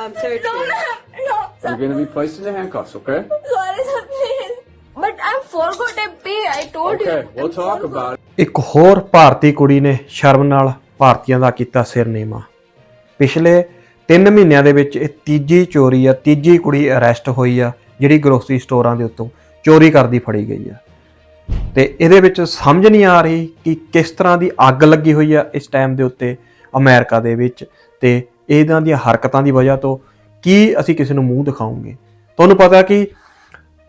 um, search No, ma'am. No, sir. You're going to be placed into handcuffs, okay? Sorry, sir, please. But I'm forgot to pay. I told you. Okay, we'll I'm talk forgot. about it. ਇੱਕ ਹੋਰ ਭਾਰਤੀ ਕੁੜੀ ਨੇ ਸ਼ਰਮ ਨਾਲ ਭਾਰਤੀਆਂ ਦਾ ਕੀਤਾ ਸਿਰਨੇਮਾ ਪਿਛਲੇ 3 ਮਹੀਨਿਆਂ ਦੇ ਵਿੱਚ ਇਹ ਤੀਜੀ ਚੋਰੀ ਆ ਤੀਜੀ ਕੁੜੀ ਅਰੈਸਟ ਹੋਈ ਆ ਜਿਹੜੀ ਗਰੋਸਰੀ ਸਟੋਰਾਂ ਦੇ ਉੱਤੋਂ ਚੋਰੀ ਕਰਦੀ ਫੜੀ ਗਈ ਆ ਤੇ ਇਹਦੇ ਵਿੱਚ ਸਮਝ ਨਹੀਂ ਆ ਰਹੀ ਕਿ ਕਿਸ ਤਰ੍ਹਾਂ ਦੀ ਅੱਗ ਲੱਗੀ ਹੋਈ ਆ ਇਸ ਟਾਈਮ ਦੇ ਉੱਤੇ ਅਮਰੀਕਾ ਦੇ ਵਿੱਚ ਤੇ ਇਹਨਾਂ ਦੀਆਂ ਹਰਕਤਾਂ ਦੀ ਵਜ੍ਹਾ ਤੋਂ ਕੀ ਅਸੀਂ ਕਿਸੇ ਨੂੰ ਮੂੰਹ ਦਿਖਾਉਂਗੇ? ਤੁਹਾਨੂੰ ਪਤਾ ਕਿ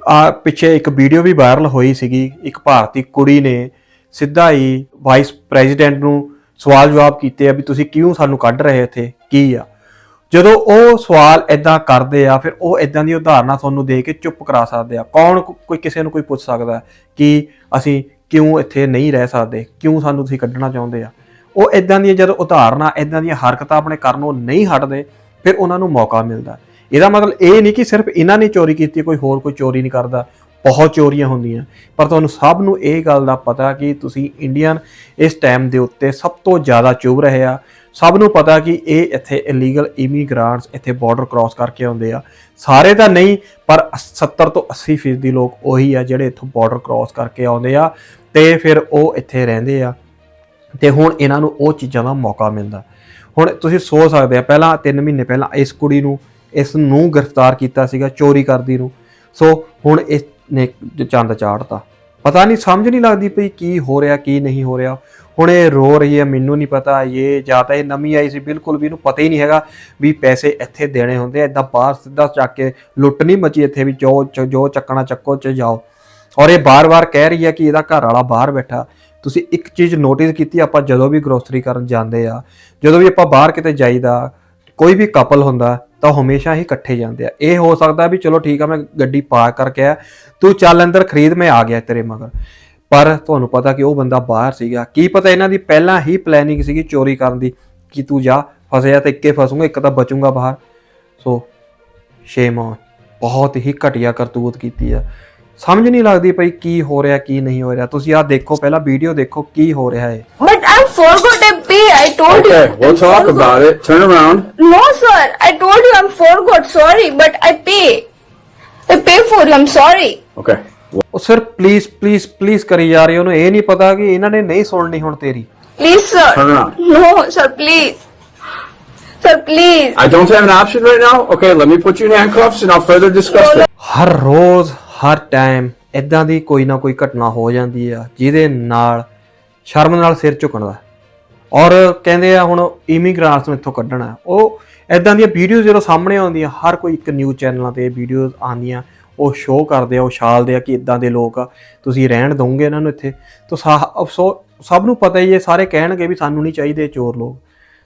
ਆ ਪਿੱਛੇ ਇੱਕ ਵੀਡੀਓ ਵੀ ਵਾਇਰਲ ਹੋਈ ਸੀਗੀ, ਇੱਕ ਭਾਰਤੀ ਕੁੜੀ ਨੇ ਸਿੱਧਾ ਹੀ ਵਾਈਸ ਪ੍ਰੈਜ਼ੀਡੈਂਟ ਨੂੰ ਸਵਾਲ ਜਵਾਬ ਕੀਤੇ ਆ ਵੀ ਤੁਸੀਂ ਕਿਉਂ ਸਾਨੂੰ ਕੱਢ ਰਹੇ ਇੱਥੇ? ਕੀ ਆ? ਜਦੋਂ ਉਹ ਸਵਾਲ ਇਦਾਂ ਕਰਦੇ ਆ, ਫਿਰ ਉਹ ਇਦਾਂ ਦੀ ਉਦਾਹਰਨਾਂ ਤੁਹਾਨੂੰ ਦੇ ਕੇ ਚੁੱਪ ਕਰਾ ਸਕਦੇ ਆ। ਕੌਣ ਕੋਈ ਕਿਸੇ ਨੂੰ ਕੋਈ ਪੁੱਛ ਸਕਦਾ ਕਿ ਅਸੀਂ ਕਿਉਂ ਇੱਥੇ ਨਹੀਂ ਰਹਿ ਸਕਦੇ? ਕਿਉਂ ਸਾਨੂੰ ਤੁਸੀਂ ਕੱਢਣਾ ਚਾਹੁੰਦੇ ਆ? ਉਹ ਇਦਾਂ ਦੀਆਂ ਜਦੋਂ ਉਦਾਹਰਨਾਂ ਇਦਾਂ ਦੀਆਂ ਹਰਕਤਾਂ ਆਪਣੇ ਕਰਨੋਂ ਨਹੀਂ ਹਟਦੇ, ਫਿਰ ਉਹਨਾਂ ਨੂੰ ਮੌਕਾ ਮਿਲਦਾ। ਇਹਦਾ ਮਤਲਬ ਇਹ ਨਹੀਂ ਕਿ ਸਿਰਫ ਇਹਨਾਂ ਨੇ ਚੋਰੀ ਕੀਤੀ, ਕੋਈ ਹੋਰ ਕੋਈ ਚੋਰੀ ਨਹੀਂ ਕਰਦਾ। ਬਹੁਤ ਚੋਰੀਆਂ ਹੁੰਦੀਆਂ। ਪਰ ਤੁਹਾਨੂੰ ਸਭ ਨੂੰ ਇਹ ਗੱਲ ਦਾ ਪਤਾ ਕਿ ਤੁਸੀਂ ਇੰਡੀਅਨ ਇਸ ਟਾਈਮ ਦੇ ਉੱਤੇ ਸਭ ਤੋਂ ਜ਼ਿਆਦਾ ਚੁਭ ਰਹੇ ਆ। ਸਭ ਨੂੰ ਪਤਾ ਕਿ ਇਹ ਇੱਥੇ ਇਲੀਗਲ ਇਮੀਗ੍ਰਾਂਟਸ ਇੱਥੇ ਬਾਰਡਰ ਕ੍ਰਾਸ ਕਰਕੇ ਆਉਂਦੇ ਆ। ਸਾਰੇ ਤਾਂ ਨਹੀਂ, ਪਰ 70 ਤੋਂ 80% ਫੀਸਦੀ ਲੋਕ ਉਹੀ ਆ ਜਿਹੜੇ ਇੱਥੋਂ ਬਾਰਡਰ ਕ੍ਰਾਸ ਕਰਕੇ ਆਉਂਦੇ ਆ ਤੇ ਫਿਰ ਉਹ ਇੱਥੇ ਰਹਿੰਦੇ ਆ। ਤੇ ਹੁਣ ਇਹਨਾਂ ਨੂੰ ਉਹ ਚੀਜ਼ਾਂ ਦਾ ਮੌਕਾ ਮਿਲਦਾ। ਹੁਣ ਤੁਸੀਂ ਸੋਚ ਸਕਦੇ ਆ, ਪਹਿਲਾਂ 3 ਮਹੀਨੇ ਪਹਿਲਾਂ ਇਸ ਕੁੜੀ ਨੂੰ, ਇਸ ਨੂੰ ਗ੍ਰਿਫਤਾਰ ਕੀਤਾ ਸੀਗਾ, ਚੋਰੀ ਕਰਦੀ ਨੂੰ। ਸੋ ਹੁਣ ਇਸ ਨੇ ਚੰਦ ਚਾੜਤਾ। ਪਤਾ ਨਹੀਂ, ਸਮਝ ਨਹੀਂ ਲੱਗਦੀ ਪਈ ਕੀ ਹੋ ਰਿਹਾ, ਕੀ ਨਹੀਂ ਹੋ ਰਿਹਾ। ਹੁਣ ਇਹ ਰੋ ਰਹੀ ਹੈ, ਮੈਨੂੰ ਨਹੀਂ ਪਤਾ, ਇਹ ਜਾਂ ਤਾਂ ਇਹ ਨਵੀਂ ਆਈ ਸੀ, ਬਿਲਕੁਲ ਵੀ ਇਹਨੂੰ ਪਤਾ ਹੀ ਨਹੀਂ ਹੈਗਾ ਵੀ ਪੈਸੇ ਇੱਥੇ ਦੇਣੇ ਹੁੰਦੇ ਆ ਬਾਹਰ ਸਿੱਧਾ ਚੱਕ ਕੇ ਲੁੱਟ ਨਹੀਂ ਮਚੀ ਇੱਥੇ ਵੀ ਜੋ ਚ- ਜੋ ਚੱਕਣਾ ਚੱਕੋ ਚ ਜਾਓ। ਔਰ ਇਹ ਬਾਰ-ਬਾਰ ਕਹਿ ਰਹੀ ਹੈ ਕਿ ਇਹਦਾ ਘਰ ਵਾਲਾ ਬਾਹਰ ਬੈਠਾ। ਤੁਸੀਂ ਇੱਕ ਚੀਜ਼ ਨੋਟਿਸ ਕੀਤੀ, ਆਪਾਂ ਜਦੋਂ ਵੀ ਗਰੋਸਰੀ ਕਰਨ ਜਾਂਦੇ ਆ, ਜਦੋਂ ਵੀ ਆਪਾਂ ਬਾਹਰ ਕਿਤੇ ਜਾਈਦਾ, ਕੋਈ ਵੀ ਕਪਲ ਹੁੰਦਾ, ਤਾਂ ਹਮੇਸ਼ਾ ਹੀ ਇਕੱਠੇ ਜਾਂਦੇ ਆ। ਇਹ ਹੋ ਸਕਦਾ ਵੀ ਚਲੋ ਠੀਕ ਆ, ਮੈਂ ਗੱਡੀ ਪਾਰਕ ਕਰਕੇ ਆ ਤੂੰ ਚੱਲ ਅੰਦਰ ਖਰੀਦ, ਮੈਂ ਆ ਗਿਆ ਤੇਰੇ ਮਗਰ। ਪਰ ਤੁਹਾਨੂੰ ਪਤਾ ਕਿ ਉਹ ਬੰਦਾ ਬਾਹਰ ਸੀਗਾ। ਕੀ ਪਤਾ ਇਹਨਾਂ ਦੀ ਪਹਿਲਾਂ ਹੀ ਪਲੈਨਿੰਗ ਸੀਗੀ ਚੋਰੀ ਕਰਨ ਦੀ, ਕਿ ਤੂੰ ਜਾ, ਫਸਿਆ ਤੇ ਇੱਕੇ ਫਸੂਗਾ, ਇੱਕ ਤਾਂ ਬਚੂਗਾ ਬਾਹਰ। ਸੋ ਸ਼ੇਮ ਔਨ ਬਹੁਤ ਹੀ ਘਟੀਆ ਕਰਤੂਤ ਕੀਤੀ ਆ। ਸਮਝ ਨਹੀਂ ਲੱਗਦੀ ਪਈ ਕੀ ਹੋ ਰਿਹਾ ਕੀ ਨਹੀਂ ਹੋ ਰਿਹਾ ਤੁਸੀਂ ਆਹ ਦੇਖੋ ਪਹਿਲਾਂ ਵੀਡੀਓ ਦੇਖੋ ਕੀ ਹੋ ਰਿਹਾ ਹੈ But I'm forgot to pay. I told Okay, you. we'll I'm talk forgot. about it. Turn around. No, sir. I told you I'm forgot. Sorry, but I pay. I pay for you. I'm sorry. Okay. ਉਹ ਸਿਰਫ please please please ਕਰੀ ਜਾ ਰਹੀ ਉਹਨੂੰ ਇਹ ਨਹੀਂ ਪਤਾ ਕਿ ਇਹਨਾਂ ਨੇ ਨਹੀਂ ਸੁਣਨੀ ਹੁਣ ਤੇਰੀ Please, sir. Turn around. No, sir. Please. Sir, please. I don't have an option right now. Okay, let me put you in handcuffs and I'll further discuss No, it. ਹਰ ਰੋਜ਼ ਹਰ ਟਾਈਮ ਇਦਾਂ ਦੀ ਕੋਈ ਨਾ ਕੋਈ ਘਟਨਾ ਹੋ ਜਾਂਦੀ ਆ, ਜਿਹਦੇ ਨਾਲ ਸ਼ਰਮ ਨਾਲ ਸਿਰ ਝੁਕਣਾ ਔਰ ਕਹਿੰਦੇ ਆ ਹੁਣ ਇਮੀਗ੍ਰਾਂਟਸ ਨੂੰ ਇੱਥੋਂ ਕੱਢਣਾ। ਉਹ ਇਦਾਂ ਦੀਆਂ ਵੀਡੀਓਜ਼ ਜਦੋਂ ਸਾਹਮਣੇ ਆਉਂਦੀਆਂ, ਹਰ ਕੋਈ ਇੱਕ ਨਿਊਜ਼ ਚੈਨਲਾਂ ਤੇ ਵੀਡੀਓਜ਼ ਆਉਂਦੀਆਂ, ਉਹ ਸ਼ੋਅ ਕਰਦੇ ਆ, ਉਹ ਛਾਲਦੇ ਆ ਕਿ ਇਦਾਂ ਦੇ ਲੋਕ ਆ, ਤੁਸੀਂ ਰਹਿਣ ਦੋਗੇ ਇਹਨਾਂ ਨੂੰ ਇੱਥੇ। ਤਾਂ ਸਾ- ਅਫਸੋਸ ਸਭ ਨੂੰ ਪਤਾ ਹੀ ਹੈ, ਸਾਰੇ ਕਹਿਣਗੇ ਵੀ ਸਾਨੂੰ ਨਹੀਂ ਚਾਹੀਦੇ ਚੋਰ ਲੋਕ।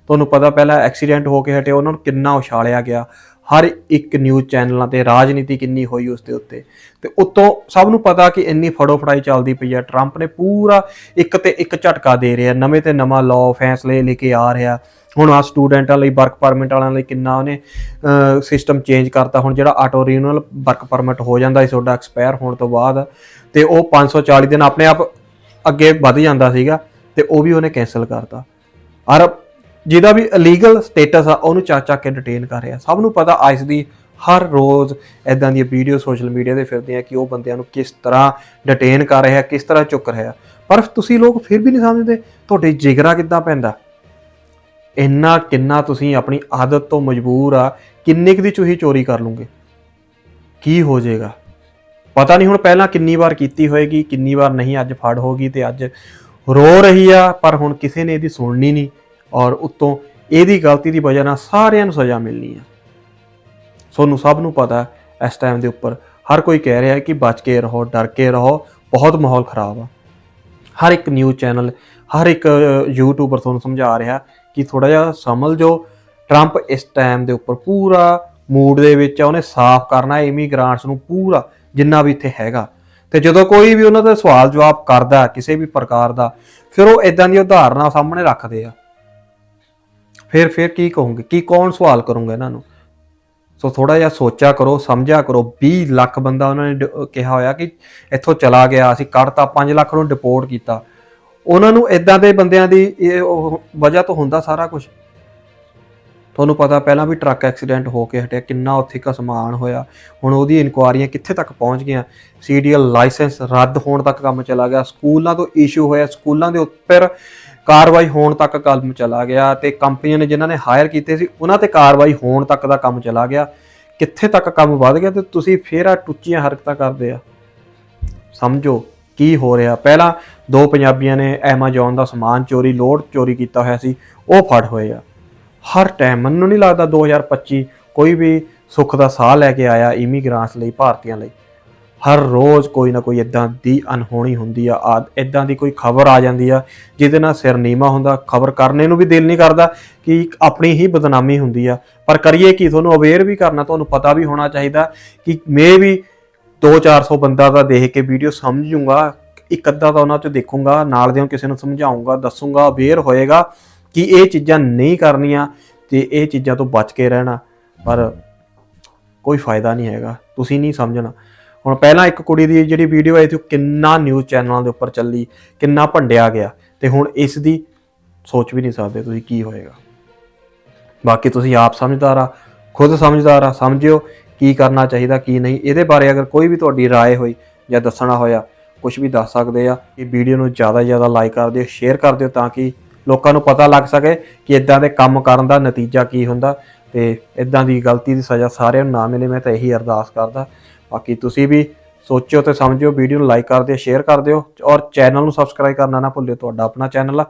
ਤੁਹਾਨੂੰ ਪਤਾ ਪਹਿਲਾਂ ਐਕਸੀਡੈਂਟ ਹੋ ਕੇ ਹਟੇ ਉਹਨਾਂ ਨੂੰ ਕਿੰਨਾ ਉਛਾਲਿਆ ਗਿਆ। ਹਰ ਇੱਕ ਨਿਊਜ਼ ਚੈਨਲਾਂ ਤੇ ਰਾਜਨੀਤੀ ਕਿੰਨੀ ਹੋਈ ਉਸ ਦੇ ਉੱਤੇ। ਤੇ ਉੱਤੋਂ ਸਭ ਨੂੰ ਪਤਾ ਕਿ ਇੰਨੀ ਫੜੋ ਫੜਾਈ ਚੱਲਦੀ ਪਈ ਆ ਟਰੰਪ ਨੇ ਪੂਰਾ ਇੱਕ ਤੇ ਇੱਕ ਝਟਕਾ ਦੇ ਰਿਹਾ, ਨਵੇਂ ਤੇ ਨਵਾਂ ਲਾਅ ਫੈਸਲੇ ਲੈ ਕੇ ਆ ਰਿਹਾ। ਹੁਣ ਆ ਸਟੂਡੈਂਟਾਂ ਲਈ ਵਰਕ ਪਰਮਿਟ ਵਾਲਿਆਂ ਲਈ ਕਿੰਨਾ ਉਹਨੇ ਸਿਸਟਮ ਚੇਂਜ ਕਰਤਾ। ਹੁਣ ਜਿਹੜਾ ਆਟੋ ਰੀਨਿਊਅਲ ਵਰਕ ਪਰਮਿਟ ਹੋ ਜਾਂਦਾ ਸੀ ਤੁਹਾਡਾ ਐਕਸਪਾਇਰ ਹੋਣ ਤੋਂ ਬਾਅਦ ਤੇ ਉਹ 540 ਦਿਨ ਆਪਣੇ ਆਪ ਅੱਗੇ ਵੱਧ ਜਾਂਦਾ ਸੀਗਾ ਤੇ ਉਹ ਵੀ ਉਹਨੇ ਕੈਨਸਲ ਕਰਤਾ। ਔਰ ਜਿਹਦਾ ਵੀ ਇਲੀਗਲ ਸਟੇਟਸ ਆ, ਉਹਨੂੰ ਚੱਕ ਚੱਕ ਕੇ ਡਿਟੇਨ ਕਰ ਰਿਹਾ। ਸਭ ਨੂੰ ਪਤਾ ਅੱਜ ਦੀ ਹਰ ਰੋਜ਼ ਐਦਾਂ ਦੀਆਂ ਵੀਡੀਓ ਸੋਸ਼ਲ ਮੀਡੀਆ ਤੇ ਫਿਰਦੀਆਂ ਕਿ ਉਹ ਬੰਦਿਆਂ ਨੂੰ ਕਿਸ ਤਰ੍ਹਾਂ ਡਿਟੇਨ ਕਰ ਰਿਹਾ, ਕਿਸ ਤਰ੍ਹਾਂ ਚੁੱਕ ਰਿਹਾ। ਪਰ ਤੁਸੀਂ ਲੋਕ ਫਿਰ ਵੀ ਨਹੀਂ ਸਮਝਦੇ, ਤੁਹਾਡੇ ਜਿਗਰਾ ਕਿੱਦਾਂ ਪੈਂਦਾ? ਇੰਨਾ ਕਿੰਨਾ ਤੁਸੀਂ ਆਪਣੀ ਆਦਤ ਤੋਂ ਮਜਬੂਰ ਆ, ਕਿੰਨੇ ਕੁ ਦੀ ਚੂਹੀ ਚੋਰੀ ਕਰ ਲੂਗੇ? ਕੀ ਹੋ ਜਾਏਗਾ? ਪਤਾ ਨਹੀਂ ਹੁਣ ਪਹਿਲਾਂ ਕਿੰਨੀ ਵਾਰ ਕੀਤੀ ਹੋਏਗੀ, ਕਿੰਨੀ ਵਾਰ ਨਹੀਂ, ਅੱਜ ਫੜ ਹੋਗੀ ਤੇ ਅੱਜ ਰੋ ਰਹੀ ਆ, ਪਰ ਹੁਣ ਕਿਸੇ ਨੇ ਇਹਦੀ ਸੁਣਨੀ ਨਹੀਂ। ਔਰ ਉੱਤੋਂ ਇਹਦੀ ਗਲਤੀ ਦੀ ਵਜ੍ਹਾ ਨਾਲ ਸਾਰਿਆਂ ਨੂੰ ਸਜ਼ਾ ਮਿਲਣੀ ਆ। ਤੁਹਾਨੂੰ ਸਭ ਨੂੰ ਪਤਾ ਇਸ ਟਾਈਮ ਦੇ ਉੱਪਰ ਹਰ ਕੋਈ ਕਹਿ ਰਿਹਾ ਕਿ ਬਚ ਕੇ ਰਹੋ, ਡਰ ਕੇ ਰਹੋ, ਬਹੁਤ ਮਾਹੌਲ ਖਰਾਬ ਆ। ਹਰ ਇੱਕ ਨਿਊਜ਼ ਚੈਨਲ ਹਰ ਇੱਕ ਯੂਟਿਊਬਰ ਤੁਹਾਨੂੰ ਸਮਝਾ ਰਿਹਾ ਕਿ ਥੋੜਾ ਜਿਹਾ ਸਮਝ ਜੋ। ਟਰੰਪ ਇਸ ਟਾਈਮ ਦੇ ਉੱਪਰ ਪੂਰਾ ਮੂਡ ਦੇ ਵਿੱਚ ਆ, ਉਹਨੇ ਸਾਫ਼ ਕਰਨਾ ਇਮੀਗ੍ਰਾਂਟਸ ਨੂੰ ਪੂਰਾ ਜਿੰਨਾ ਵੀ ਇੱਥੇ ਹੈਗਾ। ਤੇ ਜਦੋਂ ਕੋਈ ਵੀ ਉਹਨਾਂ ਦਾ ਸਵਾਲ ਜਵਾਬ ਕਰਦਾ, ਕਿਸੇ ਵੀ ਪ੍ਰਕਾਰ ਦਾ, ਫਿਰ ਉਹ ਇਦਾਂ ਦੀ ਉਦਾਹਰਨਾਂ ਸਾਹਮਣੇ ਰੱਖਦੇ ਆ। ਫਿਰ ਫਿਰ ਕੀ ਕਹੋਗੇ? ਕੀ ਕੌਣ ਸਵਾਲ ਕਰੂੰਗਾ ਇਹਨਾਂ ਨੂੰ? ਸੋ ਥੋੜਾ ਜਿਹਾ ਸੋਚਿਆ ਕਰੋ, ਸਮਝਿਆ ਕਰੋ। 20 ਲੱਖ ਬੰਦਾ ਉਹਨਾਂ ਨੇ ਕਿਹਾ ਹੋਇਆ ਕਿ ਇੱਥੋਂ ਚਲਾ ਗਿਆ, ਅਸੀਂ ਕੱਢਤਾ 5 ਲੱਖ ਨੂੰ ਡਿਪੋਰਟ ਕੀਤਾ। ਉਹਨਾਂ ਨੂੰ ਇਦਾਂ ਦੇ ਬੰਦਿਆਂ ਦੀ ਇਹ ਵਜ੍ਹਾ ਤੋਂ ਹੁੰਦਾ ਸਾਰਾ ਕੁਝ ਤੁਹਾਨੂੰ ਪਤਾ ਪਹਿਲਾਂ ਵੀ ਟਰੱਕ ਐਕਸੀਡੈਂਟ ਹੋ ਕੇ ਹਟਿਆ, ਕਿੰਨਾ ਉੱਥੇ ਕਸਮਾਨ ਹੋਇਆ। ਹੁਣ ਉਹਦੀ ਇਨਕੁਆਰੀਆਂ ਕਿੱਥੇ ਤੱਕ ਪਹੁੰਚ ਗਈਆਂ? ਸੀਡੀਐਲ ਲਾਇਸੈਂਸ ਰੱਦ ਹੋਣ ਤੱਕ ਕੰਮ ਚਲਾ ਗਿਆ। ਸਕੂਲਾਂ ਤੋਂ ਇਸ਼ੂ ਹੋਇਆ, ਸਕੂਲਾਂ ਦੇ ਉੱਪਰ ਕਾਰਵਾਈ ਹੋਣ ਤੱਕ ਕੰਮ ਚਲਾ ਗਿਆ ਤੇ ਕੰਪਨੀਆਂ ਨੇ ਜਿਨ੍ਹਾਂ ਨੇ ਹਾਇਰ ਕੀਤੇ ਸੀ, ਉਹਨਾਂ ਤੇ ਕਾਰਵਾਈ ਹੋਣ ਤੱਕ ਦਾ ਕੰਮ ਚਲਾ ਗਿਆ। ਕਿੱਥੇ ਤੱਕ ਕੰਮ ਵੱਧ ਗਿਆ ਤੇ ਤੁਸੀਂ ਫੇਰ ਆ ਟੁੱਚੀਆਂ ਹਰਕਤਾਂ ਕਰਦੇ ਆ। ਸਮਝੋ ਕੀ ਹੋ ਰਿਹਾ। ਪਹਿਲਾਂ ਦੋ ਪੰਜਾਬੀਆਂ ਨੇ Amazon ਦਾ ਸਮਾਨ ਚੋਰੀ, ਲੋਡ ਚੋਰੀ ਕੀਤਾ ਹੋਇਆ ਸੀ, ਉਹ ਫੜ ਹੋਏ ਆ। ਹਰ ਟਾਈਮ ਮੈਨੂੰ ਨਹੀਂ ਲੱਗਦਾ 2025 ਕੋਈ ਵੀ ਸੁੱਖ ਦਾ ਸਾਹ ਲੈ ਕੇ ਆਇਆ ਇਮੀਗ੍ਰਾਂਟਸ ਲਈ, ਭਾਰਤੀਆਂ ਲਈ। ਹਰ ਰੋਜ਼ ਕੋਈ ਨਾ ਕੋਈ ਇਦਾਂ ਦੀ ਅਨਹੋਣੀ ਹੁੰਦੀ ਆ ਆ ਇਦਾਂ ਦੀ ਕੋਈ ਖਬਰ ਆ ਜਾਂਦੀ ਆ, ਜਿਹਦੇ ਨਾਲ ਸਿਰ ਨੀਵਾ ਹੁੰਦਾ, ਖਬਰ ਕਰਨੇ ਨੂੰ ਵੀ ਦਿਲ ਨਹੀਂ ਕਰਦਾ ਕਿ ਆਪਣੀ ਹੀ ਬਦਨਾਮੀ ਹੁੰਦੀ ਆ। ਪਰ ਕਰੀਏ ਕੀ, ਤੁਹਾਨੂੰ ਅਵੇਅਰ ਵੀ ਕਰਨਾ, ਤੁਹਾਨੂੰ ਪਤਾ ਵੀ ਹੋਣਾ ਚਾਹੀਦਾ ਕਿ ਮੇ ਵੀ 2-400 ਬੰਦਾ ਦਾ ਦੇਖ ਕੇ ਵੀਡੀਓ ਸਮਝ ਜੂਗਾ ਇੱਕ ਅੱਧਾ ਤਾਂ ਉਹਨਾਂ 'ਚ ਦੇਖੂੰਗਾ, ਨਾਲ ਦੇ ਕਿਸੇ ਨੂੰ ਸਮਝਾਉਂਗਾ, ਦੱਸੂੰਗਾ ਅਵੇਅਰ ਹੋਏਗਾ ਕਿ ਇਹ ਚੀਜ਼ਾਂ ਨਹੀਂ ਕਰਨੀਆਂ ਤੇ ਇਹ ਚੀਜ਼ਾਂ ਤੋਂ ਬਚ ਕੇ ਰਹਿਣਾ। ਪਰ ਕੋਈ ਫਾਇਦਾ ਨਹੀਂ ਹੈਗਾ, ਤੁਸੀਂ ਨਹੀਂ ਸਮਝਣਾ। ਹੁਣ ਪਹਿਲਾਂ ਇੱਕ ਕੁੜੀ ਦੀ ਜਿਹੜੀ ਵੀਡੀਓ ਆਈ ਸੀ ਉਹ ਕਿੰਨਾ ਨਿਊਜ਼ ਚੈਨਲਾਂ ਦੇ ਉੱਪਰ ਚੱਲੀ ਕਿੰਨਾ ਭੰਡਿਆ ਗਿਆ ਤੇ ਹੁਣ ਇਸ ਦੀ ਸੋਚ ਵੀ ਨਹੀਂ ਸਕਦੇ ਤੁਸੀਂ ਕੀ ਹੋਏਗਾ ਬਾਕੀ ਤੁਸੀਂ ਆਪ ਸਮਝਦਾਰ ਆ ਖੁਦ ਸਮਝਦਾਰ ਆ ਸਮਝਿਓ ਕੀ ਕਰਨਾ ਚਾਹੀਦਾ ਕੀ ਨਹੀਂ ਇਹਦੇ ਬਾਰੇ ਅਗਰ ਕੋਈ ਵੀ ਤੁਹਾਡੀ رائے ਹੋਈ ਜਾਂ ਦੱਸਣਾ ਹੋਇਆ ਕੁਝ ਵੀ ਦੱਸ ਸਕਦੇ ਆ ਇਹ ਵੀਡੀਓ ਨੂੰ ਜ਼ਿਆਦਾ ਤੋਂ ਜ਼ਿਆਦਾ ਲਾਈਕ ਕਰ ਦਿਓ ਸ਼ੇਅਰ ਕਰ ਦਿਓ ਤਾਂ ਕਿ ਲੋਕਾਂ ਨੂੰ ਪਤਾ ਲੱਗ ਸਕੇ ਕਿ ਇਦਾਂ ਦੇ ਕੰਮ ਕਰਨ ਦਾ ਨਤੀਜਾ ਕੀ ਹੁੰਦਾ ਤੇ ਇਦਾਂ ਦੀ ਗਲਤੀ ਦੀ ਸਜ਼ਾ ਸਾਰਿਆਂ ਨੂੰ ਨਾ ਮਿਲੇ ਮੈਂ ਤਾਂ ਇਹੀ ਅਰਦਾਸ ਕਰਦਾ ਬਾਕੀ ਤੁਸੀਂ ਵੀ ਸੋਚਿਓ ਤੇ ਸਮਝਿਓ, ਵੀਡੀਓ ਨੂੰ ਲਾਈਕ ਕਰ ਦਿਓ ਸ਼ੇਅਰ ਕਰ ਦਿਓ, ਔਰ ਚੈਨਲ ਨੂੰ ਸਬਸਕ੍ਰਾਈਬ ਕਰਨਾ ਨਾ ਭੁੱਲਿਓ, ਤੁਹਾਡਾ ਆਪਣਾ ਚੈਨਲ ਆ।